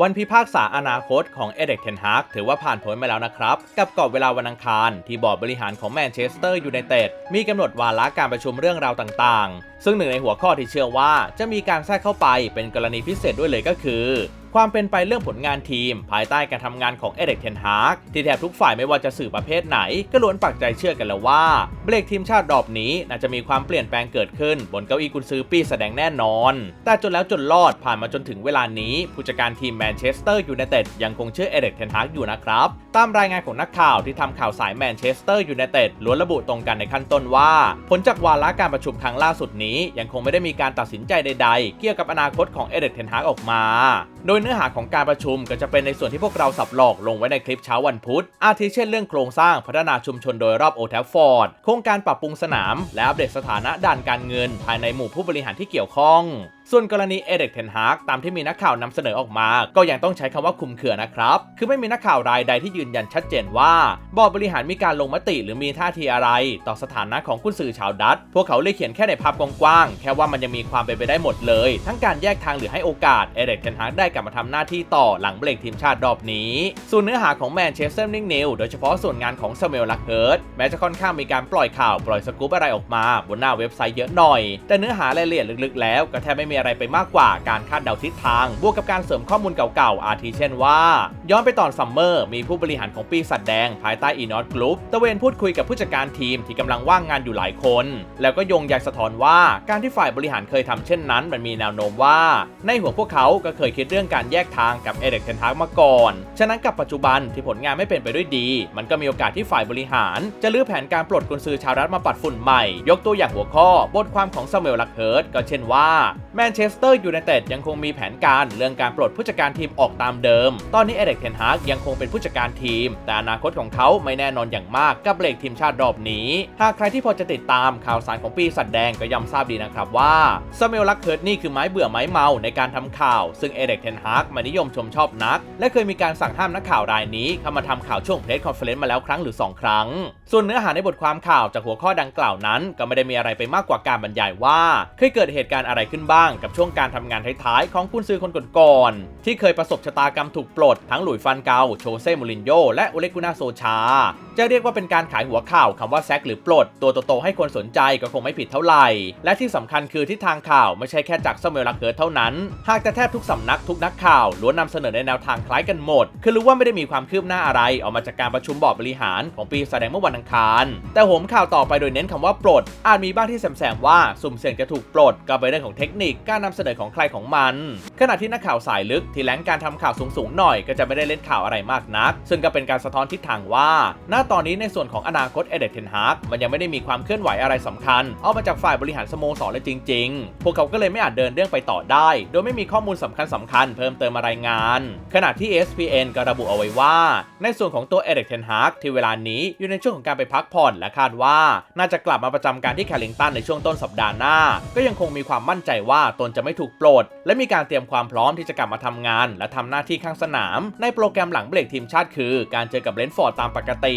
วันพิพากษาอนาคตของเอเด็กเทนฮากถือว่าผ่านพ้นไปแล้วนะครับ กับกรอบเวลาวันอังคาร ที่บอร์ดบริหารของแมนเชสเตอร์ยูไนเต็ดมีกำหนดวาระการประชุมเรื่องราวต่างๆ ซึ่งหนึ่งในหัวข้อที่เชื่อว่าจะมีการแทรกเข้าไปเป็นกรณีพิเศษด้วยเลยก็คือ ความเป็นไปเรื่องผลงานทีม ภายใต้การทำงานของเอเด็กเทนฮากที่แทบทุกฝ่ายไม่ว่าจะสื่อประเภทไหน ก็ล้วนปักใจเชื่อกันแล้วว่าเบรกทีมชาติรอบนี้น่าจะมีความเปลี่ยนแปลงเกิดขึ้น บนเก้าอี้กุนซือปีแสดงแน่นอน แต่จนแล้วจนรอดผ่านมาจนถึงเวลานี้ ผู้จัดการทีมแมนเชสเตอร์ยูไนเต็ดยังคงเชื่อเอเด็กเทนฮากอยู่นะครับ ตามรายงานของนักข่าวที่ทำข่าวสายแมนเชสเตอร์ยูไนเต็ดล้วนระบุตรงกันในขั้นต้นว่า ผลจากวาระการประชุมครั้งล่าสุดนี้ ยังคงไม่ได้มีการตัดสินใจใด ๆ เกี่ยวกับอนาคตของเอเด็กเทนฮากออกมา โดยเนื้อหาของการประชุมก็จะเป็นในส่วนที่พวกเราสับหลอกลงไว้ในคลิปเช้าวันพุธ อาทิเช่นเรื่องโครงสร้างพัฒนาชุมชนโดยรอบโอแทฟฟอร์ด โครงการปรับปรุงสนาม และอัปเดตสถานะด้านการเงิน ภายในหมู่ผู้บริหารที่เกี่ยวข้องส่วนกรณีเอเด็กเทนฮากตามที่มีนักข่าวนำเสนอออกมา ก็ยังต้องใช้คำว่าคุมเขื่อนะครับ คือไม่มีนักข่าวรายใดที่ยืนยันชัดเจนว่าบอร์ดบริหารมีการลงมติหรือมีท่าทีอะไร ต่อสถานะของกุนซือชาวดัตช์พวกเขาเลยเขียนแค่ในภาพกว้างๆแค่ว่ามันยังมีความเป็นไปได้หมดเลย ทั้งการแยกทางหรือให้โอกาสเอเด็กเทนฮากได้กลับมาทำหน้าที่ต่อหลังเบรกทีมชาติรอบนี้ ส่วนเนื้อหาของแมนเชสเตอร์นิงนิวโดยเฉพาะส่วนงานของซมูเอลลักเฮิร์ตแม้จะค่อนข้างมีการปล่อยข่าวปล่อยสกู๊ปอะไรออกมา บนหน้าเว็บไซต์เยอะหน่อย แต่เนื้อหารายละเอียดลึกๆแล้วก็แทบไม่มีอะไรไปมากกว่าการคาดเดาทิศทาง บวกกับการเสริมข้อมูลเก่าๆ อาทิเช่นว่า ย้อนไปตอนซัมเมอร์มีผู้บริหารของปีศาจแดง ภายใต้อีนอตกรุ๊ปตะเวนพูดคุยกับผู้จัดการทีมที่กำลังว่างงานอยู่หลายคน แล้วก็ยงใยสะท้อนว่าการที่ฝ่ายบริหารเคยทำเช่นนั้น มันมีแนวโน้มว่า ในหัวพวกเขาก็เคยคิดเรื่องการแยกทางกับเอเด็กเทนฮากมาก่อน ฉะนั้นกับปัจจุบันที่ผลงานไม่เป็นไปด้วยดี มันก็มีโอกาสที่ฝ่ายบริหาร จะลื้อแผนการปลดกุนซือชาวรัฐมาปัดฝุ่นใหม่ ยกตัวอย่างหัวข้อบทความของซามูเอลลักเฮิร์ตก็เช่นว่าแมมนเชสเตอร์ยูไนเต็ดยังคงมีแผนการเรื่องการปลดผู้จัดการทีมออกตามเดิม ตอนนี้เอเด็กเทนฮากยังคงเป็นผู้จัดการทีม แต่อนาคตของเขาไม่แน่นอนอย่างมากกับเบรกทีมชาติรอบนี้ หากใครที่พอจะติดตามข่าวสารของปีสัตว์แดงก็ย่อมทราบดีนะครับว่าซามูเอลลักเฮิร์ตนี่คือไม้เบื่อไม้เมาในการทำข่าว ซึ่งเอเด็กเทนฮากม่นิยมชมชอบนัก และเคยมีการสั่งห้ามนักข่าวรายนี้เข้ามาทำข่าวช่วงเพรสคอนเฟอเรนซ์มาแล้วครั้งหรือ 2 ครั้ง ส่วนเนื้อหาในบทความข่าวจากหัวข้อดังกล่าวนั้น ก็ไม่ได้มีอะไรไปมากกว่าการบรรยายว่า เคยเกิดเหตุการณ์อะไรขึ้นบ้างกับช่วงการทำงานท้ายๆของกุนซือคนก่อนๆที่เคยประสบชะตากรรมถูกปลดทั้งหลุยฟันเกาโชเซ่มูรินโญ่และโอเลกุนาโซชาจะเรียกว่าเป็นการขายหัวข่าวคำว่าแซกหรือปลด ตัวโตๆให้คนสนใจก็คงไม่ผิดเท่าไหร่ และที่สำคัญคือทิศทางข่าวไม่ใช่แค่จากซามูเอลลักเฮิร์เท่านั้น หากแต่แทบทุกสำนักทุกนักข่าวล้วนนำเสนอในแนวทางคล้ายกันหมด คือรู้ว่าไม่ได้มีความคืบหน้าอะไร ออกมาจากการประชุมบอร์ดบริหารของปีแสดงเมื่อวันอังคาร แต่โหมข่าวต่อไปโดยเน้นคำว่าปลด อาจมีบ้างที่แซมๆว่าสุ่มเสี่ยงจะถูกปลดก็เป็นเรื่องของเทคนิคการนำเสนอของใครของมัน ขณะที่นักข่าวสายลึกที่แหล้งการทำข่าวสูงๆหน่อย ก็จะไม่ได้เล่นข่าวอะไรมากนัก ซึ่งก็เป็นการสะท้อนทิศทางว่าณตอนนี้ในส่วนของอนาคตเอเดกเทนฮากมันยังไม่ได้มีความเคลื่อนไหวอะไรสำคัญออกมาจากฝ่ายบริหารสโมสรเลยจริง ๆ พวกเขาก็เลยไม่อาจเดินเรื่องไปต่อได้ โดยไม่มีข้อมูลสำคัญสำคัญเพิ่มเติมมารายงาน ขณะที่ ESPN ก็ระบุเอาไว้ว่า ในส่วนของตัวเอเดกเทนฮากที่เวลานี้อยู่ในช่วงของการไปพักผ่อนและคาดว่า น่าจะกลับมาประจำการที่แคลิงตันในช่วงต้นสัปดาห์หน้า ก็ยังคงมีความมั่นใจว่าตนจะไม่ถูกปลด และมีการเตรียมความพร้อมที่จะกลับมาทำงาน และทำหน้าที่ข้างสนาม ในโปรแกรมหลังเบรกทีมชาติคือ การเจอกับเลนฟอร์ดตามปกติ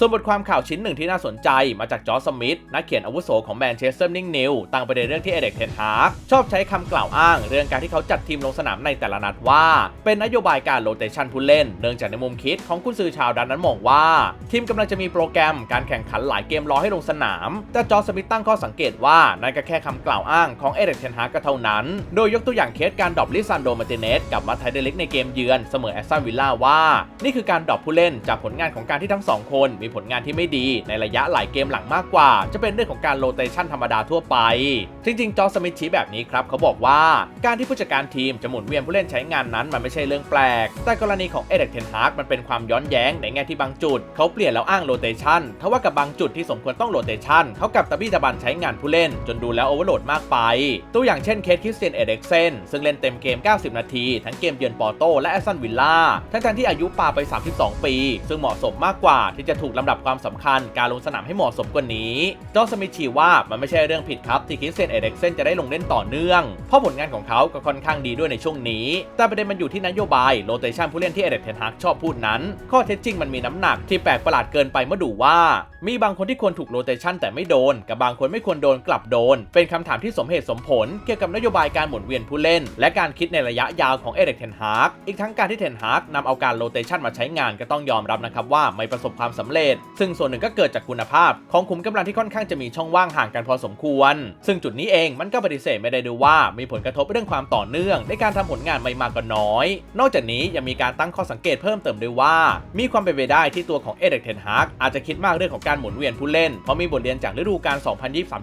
ส่วนบทความข่าวชิ้นหนึ่งที่น่าสนใจมาจากจอร์จสมิธนักเขียนอาวุโสของแมนเชสเตอร์นิงนิวตั้งประเด็นเรื่องที่เอเด็กเทนฮากชอบใช้คำกล่าวอ้าง เรื่องการที่เขาจัดทีมลงสนามในแต่ละนัดว่า เป็นนโยบายการโรเตชันผู้เล่น เนื่องจากในมุมคิดของคุณซื้อชาวดันนั้นมองว่า ทีมกำลังจะมีโปรแกรมการแข่งขันหลายเกมรอให้ลงสนาม แต่จอร์จสมิธตั้งข้อสังเกตว่านั่นก็แค่คำกล่าวอ้างของเอเด็กเทนฮากก็เท่านั้น โดยยกตัวอย่างเคสการดรอปลิซันโดมาติเนสกับมาไทเดลิกในเกมเยือนเสมอแอสตันวิลล่าว่า นี่คือการดรอปผู้เล่นจากผลงานของการที่ทั้งสองคนมีผลงานที่ไม่ดีในระยะหลายเกมหลังมากกว่า จะเป็นเรื่องของการโรเตชันธรรมดาทั่วไป จริง ๆ จอร์จสมิธชี้แบบนี้ครับเขาบอกว่าการที่ผู้จัดการทีมจะหมุนเวียนผู้เล่นใช้งานนั้นมันไม่ใช่เรื่องแปลก แต่กรณีของเอเด็กเทนฮาร์กมันเป็นความย้อนแย้งในแง่ที่บางจุด เขาเปลี่ยนแล้วอ้างโรเตชันทว่ากับบางจุดที่สมควรต้องโรเตชันเขากับตะบี้ตะบันใช้งานผู้เล่น จนดูแล้วโอเวอร์โหลดมากไป ตัวอย่างเช่นเคสคริสเตียนเอเด็กเซนซึ่งเล่นเต็มเกม 90 นาที ทั้งเกมเยือนปอร์โตและแอสตันวิลล่าทั้งๆที่อายุปาไป 32 ปี ซึ่งเหมาะสมมากกว่าที่จะถูกลำดับความสำคัญการลงสนามให้เหมาะสมกว่านี้จอสมิชีว่ามันไม่ใช่เรื่องผิดครับที่คริสเซนเอเด็กเซนจะได้ลงเล่นต่อเนื่อง เพราะผลงานของเขาก็ค่อนข้างดีด้วยในช่วงนี้ แต่ประเด็นมันอยู่ที่นโยบายโรเตชันผู้เล่นที่เอเด็กเทนฮากชอบพูดนั้น ข้อเท็จจริงมันมีน้ำหนักที่แปลกประหลาดเกินไปเมื่อดูว่า มีบางคนที่ควรถูกโรเตชันแต่ไม่โดน กับบางคนไม่ควรโดนกลับโดน เป็นคำถามที่สมเหตุสมผล เกี่ยวกับนโยบายการหมุนเวียนผู้เล่น และการคิดในระยะยาวของเอเด็กเทนฮากอีกทั้งการที่เทนฮากนำเอาการโรเตชันมาใช้งานก็ต้องยอมรับนะครับว่าไม่ประสบความสำเร็จซึ่งส่วนหนึ่งก็เกิดจากคุณภาพ ของขุมกำลังที่ค่อนข้างจะมีช่องว่างห่างกันพอสมควร ซึ่งจุดนี้เองมันก็ปฏิเสธไม่ได้ด้วยว่ามีผลกระทบเรื่องความต่อเนื่อง ในการทำผลงานไม่มากก็น้อย นอกจากนี้ยังมีการตั้งข้อสังเกตเพิ่มเติมด้วยว่า มีความเป็นไปได้ที่ตัวของเอเด็กเทนฮากอาจจะคิดมากเรื่องของการหมุนเวียนผู้เล่น เพราะมีบทเรียนจากฤดูกาล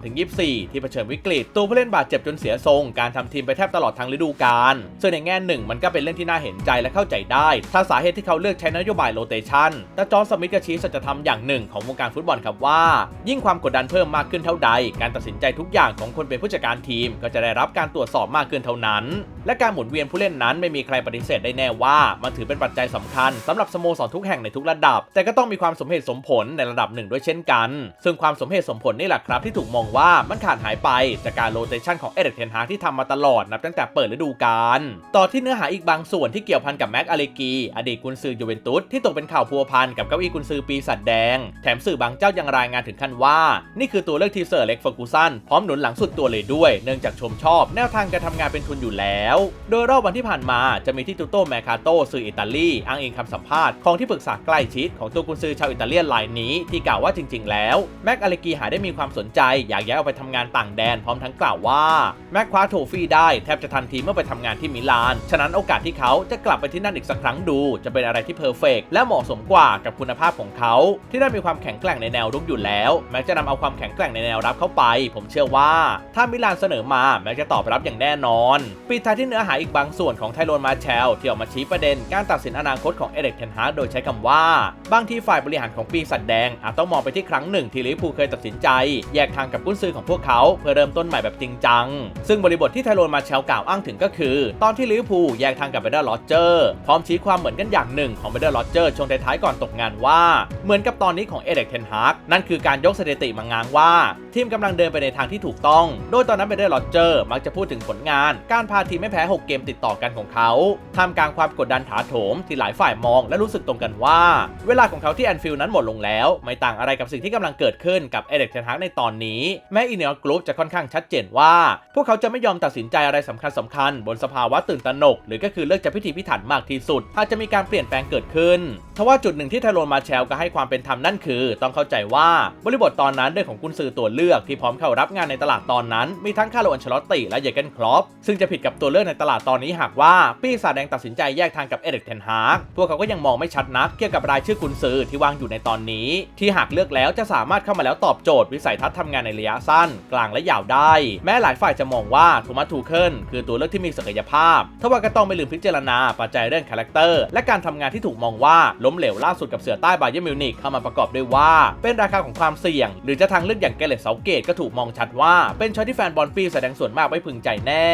2023-24 ที่เผชิญวิกฤต ตัวผู้เล่นบาดเจ็บจนเสียทรง การทำทีมไปแทบตลอดทั้งฤดูกาลส่วนในแง่หนึ่งมันก็เป็นเรื่องที่น่าเห็นใจและเข้าใจได้ ถ้าสาเหตุที่เขาเลือกใช้นโยบายโรเตชันแต่จอห์นสมิธก็ชี้สัจธรรมอย่างหนึ่งของวงการฟุตบอลครับว่า ยิ่งความกดดันเพิ่มมากขึ้นเท่าใด การตัดสินใจทุกอย่างของคนเป็นผู้จัดการทีม ก็จะได้รับการตรวจสอบมากขึ้นเท่านั้น และการหมุนเวียนผู้เล่นนั้นไม่มีใครปฏิเสธได้แน่ว่า มันถือเป็นปัจจัยสำคัญสำหรับสโมสรทุกแห่งในทุกระดับ แต่ก็ต้องมีความสมเหตุสมผลในระดับหนึ่งด้วยเช่นกัน ซึ่งความสมเหตุสมผลนี่แหละครับที่ถูกมองว่ามันขาดหายไปจากการโรเตชันของเอเดกเทนฮาที่ทำมาตลอดนับตั้งแต่เปิดฤดูกาลต่อที่เนื้อหาอีกบางส่วนที่เกี่ยวพันกับแม็กอเลกีอดีตกุนซือยูเวนตุสที่ตกเป็นข่าวพัวพันกับเก้าอี้กุนซือปีศาจแดง แถมสื่อบางเจ้ายังรายงานถึงขั้นว่า นี่คือตัวเลือกทีเซอร์เล็กเฟอร์กูสันพร้อมหนุนหลังสุดตัวเลยด้วย เนื่องจากชมชอบแนวทางการทำงานเป็นทุนอยู่แล้วโดยรอบวันที่ผ่านมาจะมีที่ตูโต้แมคาโตสื่ออิตาลีอ้างอิงคำสัมภาษณ์ของที่ปรึกษาใกล้ชิดของตัวกุนซือชาวอิตาเลียนรายนี้ที่กล่าวว่าจริง ๆ แล้ว แม็กอเลกีหาได้มีความสนใจ อยากย้ายออกไปทำงานต่างแดนพร้อมทั้งกล่าวว่าแม็กคว้าโทฟี่ได้แทบจะทันทีเมื่อไปทำงานที่มิลาน ฉะนั้นโอกาสที่เขาจะกลับไปที่นั่นอีกสักครั้งดู จะเป็นอะไรที่เพอร์เฟกและเหมาะสมกว่ากับคุณภาพของเขา ที่ได้มีความแข็งแกร่งในแนวรุกอยู่แล้ว แม้จะนำเอาความแข็งแกร่งในแนวรับเข้าไป ผมเชื่อว่า ถ้ามิลานเสนอมาแม้จะตอบรับอย่างแน่นอนปิดท้ายที่เนื้อหาอีกบางส่วนของไทโรนมาแชลที่ออกมาชี้ประเด็นการตัดสินอนาคตของเอเด็กเทนฮากโดยใช้คำว่า บางที่ฝ่ายบริหารของปีศาจแดงอาจต้องมองไปที่ครั้งหนึ่งที่ลิเวอร์พูลเคยตัดสินใจ แยกทางกับกุนซือของพวกเขาเพื่อเริ่มต้นใหม่แบบจริงจัง ซึ่งบริบทที่ไทโรนมาแชลกล่าวอ้างถึงก็คือ ตอนที่ลิเวอร์พูลแยกทางกับเบเดอร์ลอเจอร์พร้อมชี้ความเหมือนกันอย่างหนึ่งของเบเดอร์ลอเจอร์ช่วงท้ายๆก่อนตกงานว่า เหมือนกับตอนนี้ของเอเด็กเทนฮากนั่นคือการยกสถิติมางางว่า ทีมกำลังเดินไปในทางที่ถูกต้อง โดยตอนนั้นเบเดอร์ลอเจอร์มักจะพูดถึงผลงาน การพาทีมไม่แพ้ 6 เกมติดต่อกันของเขาท่ามกลางความกดดันถาโถมที่หลายฝ่ายมองและรู้สึกตรงกันว่า เวลาของเขาที่แอนฟิลด์นั้นหมดลงแล้ว ไม่ต่างอะไรกับสิ่งที่กำลังเกิดขึ้นกับเอเด็กเทนฮากในตอนนี้ แม้อีเนียกรุ๊ปจะค่อนข้างชัดเจนว่า พวกเขาจะไม่ยอมตัดสินใจอะไรสำคัญสำคัญบนสภาวะตื่นตระหนก หรือก็คือเลือกจะพิถีพิถันมากที่สุดหากจะมีการเปลี่ยนแปลงเกิดขึ้นทว่าจุดหนึ่งที่ไทโรนมาแชลก็ให้ความเป็นธรรมนั่นคือ ต้องเข้าใจว่าบริบทตอนนั้นเรื่องของกุนซือตัวเลือกที่พร้อมเข้ารับงานในตลาดตอนนั้น มีทั้งคาร์ลอันเชลอตติและเยเกนคลอปซึ่งจะผิดกับตัวเลือกในตลาดตอนนี้หากว่าปีศาจแดงตัดสินใจแยกทางกับเอเด็กเทนฮาร์กพวกเขาก็ยังมองไม่ชัดนักเกี่ยวกับรายชื่อกุนซือที่วางอยู่ในตอนนี้ ที่หากเลือกแล้วจะสามารถเข้ามาแล้วตอบโจทย์วิสัยทัศน์ทำงานในระยะสั้น กลางและยาวได้ แม้หลายฝ่ายจะมองว่าโทมัสทูเคิลคือตัวเลือกที่มีศักยภาพทว่าก็ต้องไม่ลืมพิจารณาปัจจัยเรื่องคาแรคเตอร์และการทำงานที่ถูกมองว่าล้มเหลวล่าสุดกับเสือใต้บาเยร์มิวนิกเข้ามาประกอบด้วยว่า เป็นราคาของความเสี่ยง หรือจะทางเลือกอย่างเกเรตเซาเกตก็ถูกมองชัดว่าเป็นช้อยที่แฟนบอลปีแสดงส่วนมากไม่พึงใจแน่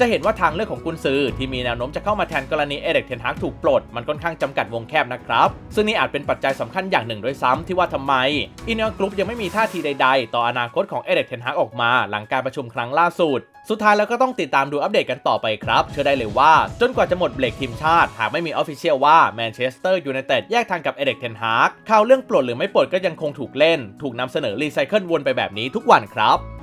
จะเห็นว่าทางเลือกของกุนซือที่มีแนวโน้มจะเข้ามาแทนกรณีเอเด็กเทนฮากถูกปลดมันค่อนข้างจำกัดวงแคบนะครับ ซึ่งนี่อาจเป็นปัจจัยสำคัญอย่างหนึ่งด้วยซ้ำที่ว่าทำไมอินเนอร์กรุ๊ปยังไม่มีท่าทีใด ๆ ต่ออนาคตของเอเด็กเทนฮากออกมา หลังการประชุมครั้งล่าสุดสุดท้ายแล้วก็ต้องติดตามดูอัปเดตกันต่อไปครับ เชื่อได้เลยว่าจนกว่าจะหมดเบรกทีมชาติ หากไม่มีออฟฟิเชียลว่าแมนเชสเตอร์ยูไนเต็ดแยกทางกับเอเด็กเทนฮากข่าวเรื่องปลดหรือไม่ปลดก็ยังคงถูกเล่น ถูกนำเสนอรีไซเคิลวนไปแบบนี้ทุกวันครับ